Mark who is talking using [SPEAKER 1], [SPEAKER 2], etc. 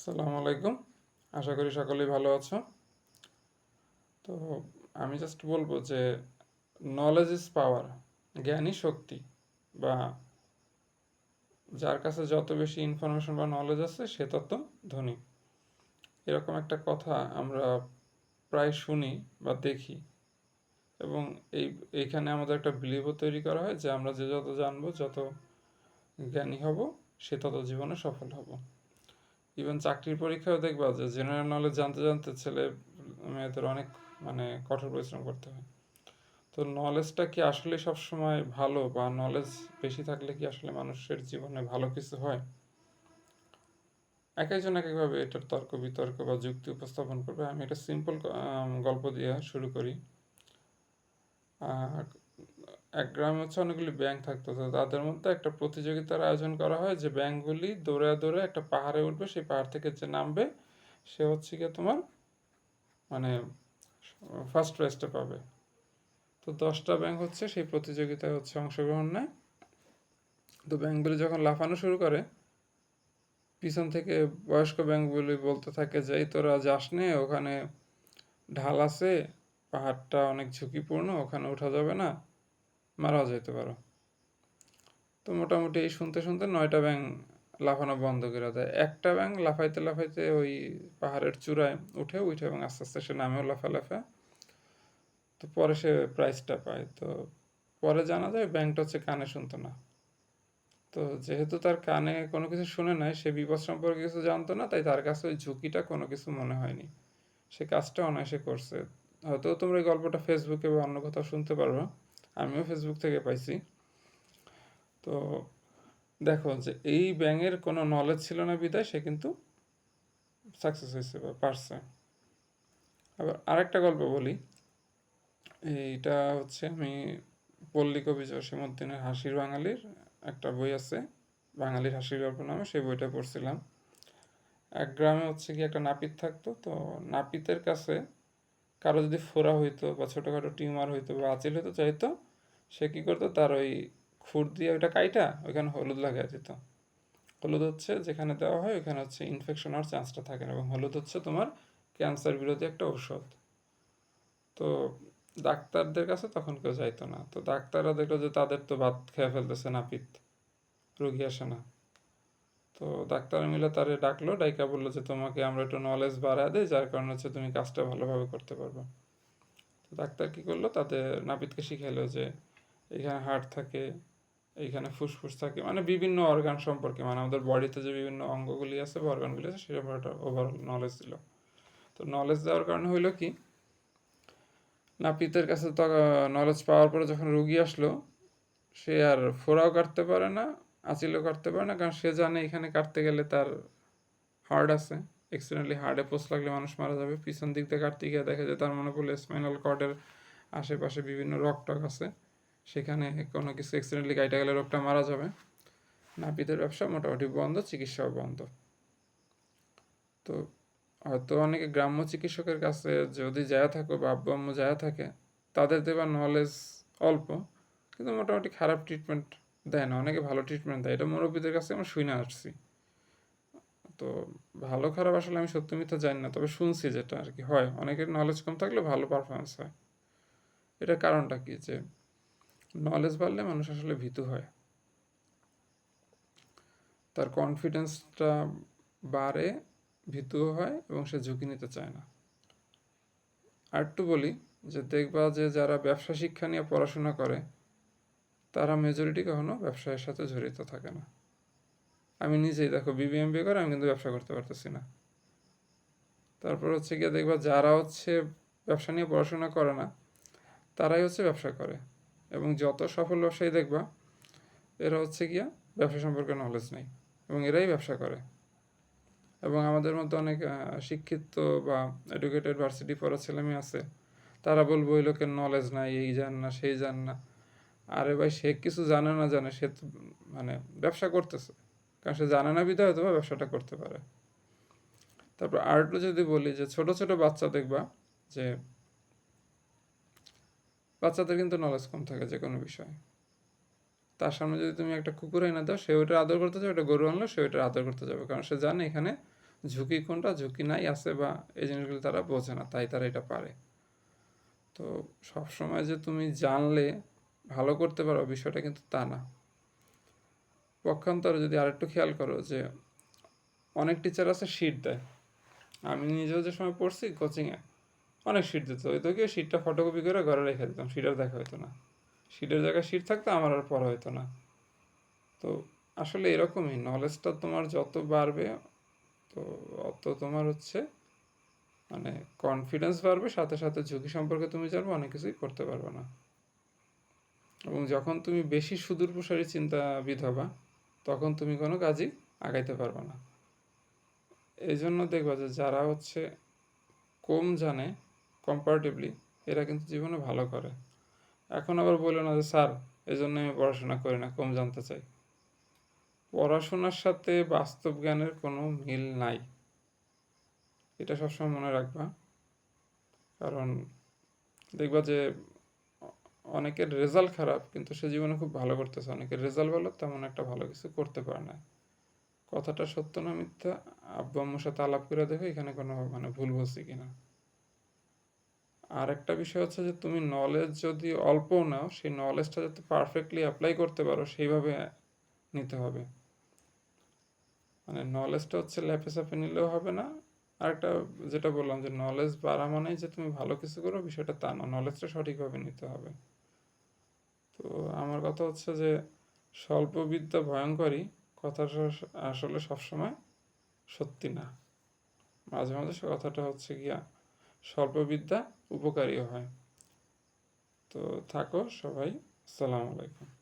[SPEAKER 1] আসসালামু আলাইকুম। আশা করি সকলেই ভালো আছো। তো আমি জাস্ট বলব যে নলেজ ইজ পাওয়ার জ্ঞানই শক্তি বা যার কাছে যত বেশি ইনফরমেশন বা নলেজ আছে সে তত ধনী। এরকম একটা কথা আমরা প্রায় শুনি বা দেখি এবং এই এইখানে আমাদের একটা বিলিভও তৈরি করা হয় যে আমরা যে যত জানব, যত জ্ঞানী হব, সে তত জীবনে সফল হব। ইভেন চাকরির পরীক্ষাও দেখবা যে জেনারেল নলেজ জানতে জানতে ছেলে, মেয়েদের অনেক মানে কঠোর পরিশ্রম করতে হয়। তো নলেজটা কি আসলে সবসময় ভালো বা নলেজ বেশি থাকলে কি আসলে মানুষের জীবনে ভালো কিছু হয়? এক একজন এক একভাবে এটার তর্ক বিতর্ক বা যুক্তি উপস্থাপন করবে। আমি একটা সিম্পল গল্প দিয়ে শুরু করি। এক গ্রামে হচ্ছে অনেকগুলি ব্যাংক থাকতো। তো তাদের মধ্যে একটা প্রতিযোগিতার আয়োজন করা হয় যে ব্যাংকগুলি দৌড়ে দৌড়ে একটা পাহাড়ে উঠবে, সেই পাহাড় থেকে যে নামবে, সে হচ্ছে গিয়ে তোমার মানে ফার্স্ট প্রাইজটা পাবে। তো দশটা ব্যাংক হচ্ছে সেই প্রতিযোগিতায় হচ্ছে অংশগ্রহণ নেয়। তো ব্যাংকগুলি যখন লাফানো শুরু করে, পিছন থেকে বয়স্ক ব্যাংকগুলি বলতে থাকে যে তোরা যাস নে, ওখানে ঢাল আছে, পাহাড়টা অনেক ঝুঁকিপূর্ণ, ওখানে ওঠা যাবে না। মারাও যেতে পারো। তো মোটামুটি এই শুনতে শুনতে নয়টা ব্যাঙ লাফানো বন্ধ করে দেয়। একটা ব্যাঙ লাফাইতে লাফাইতে ওই পাহাড়ের চূড়ায় উঠে উঠে এবং আস্তে আস্তে সে নামেও লাফা লাফা। তো পরে সে প্রাইজটা পায়। তো পরে জানা যায় ব্যাংকটা হচ্ছে কানে শুনতো না। তো যেহেতু তার কানে কোনো কিছু শুনে নাই, সে বিপদ সম্পর্কে কিছু জানতো না, তাই তার কাছে ওই ঝুঁকিটা কোনো কিছু মনে হয়নি। সে কাজটা অনায়াসে করছে। হয়তো তোমরা এই গল্পটা ফেসবুকে বা অন্য কোথাও শুনতে পারবে। আমিও ফেসবুক থেকে পাইছি। তো দেখো যে এই ব্যাঙের কোনো নলেজ ছিল না বিদায়, সে কিন্তু সাকসেস হয়েছে বা পারছে। আবার আরেকটা গল্প বলি। এইটা হচ্ছে আমি পল্লী কবি জসীমউদ্দিনের হাসির বাঙালির একটা বই আছে। বাঙালির হাসির গল্প নামে সেই বইটা পড়ছিলাম। এক গ্রামে হচ্ছে কি একটা নাপিত থাকতো, তো নাপিতের কাছে কারও যদি ফোড়া হইতো বা ছোটোখাটো টিউমার হইতো বা আঁচিল হইতো, চাইতো সে কী করতো? তার ওই খুর দিয়ে ওইটা কাইটা ওইখানে হলুদ লাগিয়ে দিত। হলুদ হচ্ছে যেখানে দেওয়া হয় ওইখানে হচ্ছে ইনফেকশন হওয়ার চান্সটা থাকে না এবং হলুদ হচ্ছে তোমার ক্যান্সার বিরোধী একটা ঔষধ। তো ডাক্তারদের কাছে তখন কেউ যাইতো না। তো ডাক্তাররা দেখল যে তাদের তো ভাত খেয়ে ফেলতেছে নাপিত, রুগী আসে না। তো ডাক্তার মিলে তারে ডাকলো, ডাইকা বলল যে তোমাকে আমরা একটু নলেজ বাড়ায় দেয় যার কারণে হচ্ছে তুমি কাজটা ভালোভাবে করতে পারবে। তো ডাক্তার কি করল তাদের নাপিতকে শিখাইলো যে এখানে হার্ট থাকে এইখানে ফুসফুস থাকে মানে বিভিন্ন অর্গান সম্পর্কে মানে আমাদের বডিতে যে বিভিন্ন অঙ্গগুলি আছে, বা অর্গানগুলি আছে সেটা ওভারঅল নলেজ দিল। তো নলেজ দেওয়ার কারণে হইল কি, নাপিতের কাছে নলেজ পাওয়ার পরে যখন রুগী আসলো, সে আর ফোড়াও কাটতে পারে না আঁচিলও কাটতে পারে না, কারণ সে জানে এখানে কাটতে গেলে তার হার্ড আছে। এক্সিডেন্টলি হার্ডে পোস্ট লাগলে মানুষ মারা যাবে। পিছন দিক দিয়ে কাটতে গিয়ে দেখা যায় তার মনে পড়লে স্পাইনাল কর্ডের আশেপাশে বিভিন্ন রক টক আছে। সেখানে কোনো কিছু অ্যাক্সিডেন্টলি কাইটা গেলে রোগটা মারা যাবে। নাপিতের ব্যবসা মোটামুটি বন্ধ, চিকিৎসাও বন্ধ। তো হয়তো অনেকে গ্রাম্য চিকিৎসকের কাছে যদি যায় থাকো বা আব্বু আম্মু যায় থাকে, তাদের দেওয়ার নলেজ অল্প, কিন্তু মোটামুটি খারাপ ট্রিটমেন্ট দেয় না অনেকে ভালো ট্রিটমেন্ট দেয়। এটা মুরব্বীদের কাছে আমরা শুনে আসছি। তো ভালো, খারাপ আসলে আমি সত্যি মিথ্যা জানি না, তবে শুনছি যেটা আর কি। হয়, অনেকের নলেজ কম থাকলে ভালো পারফরমেন্স হয়। এটার কারণটা কি? যে নলেজ বাড়লে মানুষ আসলে ভীতু হয়। তার কনফিডেন্সটা বাড়ে ভীতু হয় এবং সে ঝুঁকি নিতে চায় না। আর একটু বলি যে, দেখবা যে যারা ব্যবসা শিক্ষা নিয়ে পড়াশোনা করে তারা মেজরিটি কখনো ব্যবসায়ের সাথে জড়িত থাকে না। আমি নিজেই দেখো বিবিএমবি করে, আমি কিন্তু ব্যবসা করতে পারতেছি না। তারপর হচ্ছে গিয়ে দেখবা যারা হচ্ছে ব্যবসা নিয়ে পড়াশোনা করে না, তারাই হচ্ছে ব্যবসা করে। এবং যত সফল ব্যবসায়ী দেখবা, এরা হচ্ছে গিয়া ব্যবসা সম্পর্কে নলেজ নেই এবং এরাই ব্যবসা করে। এবং আমাদের মধ্যে অনেক শিক্ষিত বা এডুকেটেড ভার্সিটি পড়া ছেলেমেয়ে আছে, তারা বলব ওই লোকের নলেজ নাই, এই জান না, সেই জান না। আরে ভাই, সে কিছু জানে না জানে, সে তো মানে ব্যবসা করতেছে। কারণ সে জানে না বিধায় হয়তো ব্যবসাটা করতে পারে। তারপর আরেকটু যদি বলি যে, ছোট ছোট বাচ্চা দেখবা যে, বাচ্চাদের কিন্তু নলেজ কম থাকে যে কোনো বিষয়ে। তার সামনে যদি তুমি একটা কুকুর এনে দাও, সে ওইটার আদর করতে যাবে একটা গরু আনলো সে ওইটার আদর করতে যাবে। কারণ সে জানে এখানে ঝুঁকি কোনটা, ঝুঁকি নাই আছে বা এই জিনিসগুলো তারা বোঝে না, তাই তারা এটা পারে। তো সবসময় যে তুমি জানলে ভালো করতে পারো, বিষয়টা কিন্তু তা না। পক্ষান্তরে যদি আরেকটু খেয়াল করো যে, অনেক টিচার আছে শিট দেয়। আমি নিজেও যে সময় পড়ছি কোচিংয়ে অনেক শিট দিত। ওই তো গিয়ে শিটটা ফটোকপি করে ঘরে রেখে দিতাম শিট আর দেখা হতো না। শিটের জায়গায় শিট থাকতো, আমার আর পড়া হতো না। তো আসলে এরকমই নলেজটা তোমার যত বাড়বে, তো অত তোমার হচ্ছে মানে কনফিডেন্স বাড়বে, সাথে সাথে ঝুঁকি সম্পর্কে তুমি জানবে, অনেক কিছুই করতে পারবে না। এবং যখন তুমি বেশি সুদূর প্রসারী চিন্তাবিদ হবা, তখন তুমি কোনো কাজই আগাইতে পারবে না। এই জন্য দেখবা যে যারা হচ্ছে কম জানে কম্পারেটিভলি এরা কিন্তু জীবনে ভালো করে। এখন আবার বলল না যে, স্যার এই জন্য আমি পড়াশোনা করি না, কম জানতে চাই। পড়াশোনার সাথে বাস্তব জ্ঞানের কোনো মিল নাই। এটা সবসময় মনে রাখবা। কারণ দেখবা যে অনেকের রেজাল্ট খারাপ, কিন্তু সে জীবনে খুব ভালো করতেছে। অনেকের রেজাল্ট ভালো, তেমন একটা ভালো কিছু করতে পারে না। কথাটা সত্য না মিথ্যা? আব্বু আম্মুর সাথে আলাপ করে দেখো, এখানে কোনো মানে ভুল বলছি কিনা। আর একটা বিষয় হচ্ছে যে, তুমি নলেজ যদি অল্প নাও, সেই নলেজটা যাতে পারফেক্টলি অ্যাপ্লাই করতে পারো, সেইভাবে নিতে হবে। মানে নলেজটা হচ্ছে ল্যাপে সাপে নিলেও হবে না আরেকটা যেটা বললাম যে নলেজ বাড়া মানেই যে তুমি ভালো কিছু করো, বিষয়টা তা না। নলেজটা সঠিকভাবে নিতে হবে। তো আমার কথা হচ্ছে যে স্বল্প বিদ্যা ভয়ঙ্করী কথাটা আসলে সবসময় সত্যি না। মাঝে মাঝে সে কথাটা হচ্ছে গিয়া স্বল্প বিদ্যা উপকারীও হয়। তো থাকো সবাই, আসসালামু আলাইকুম।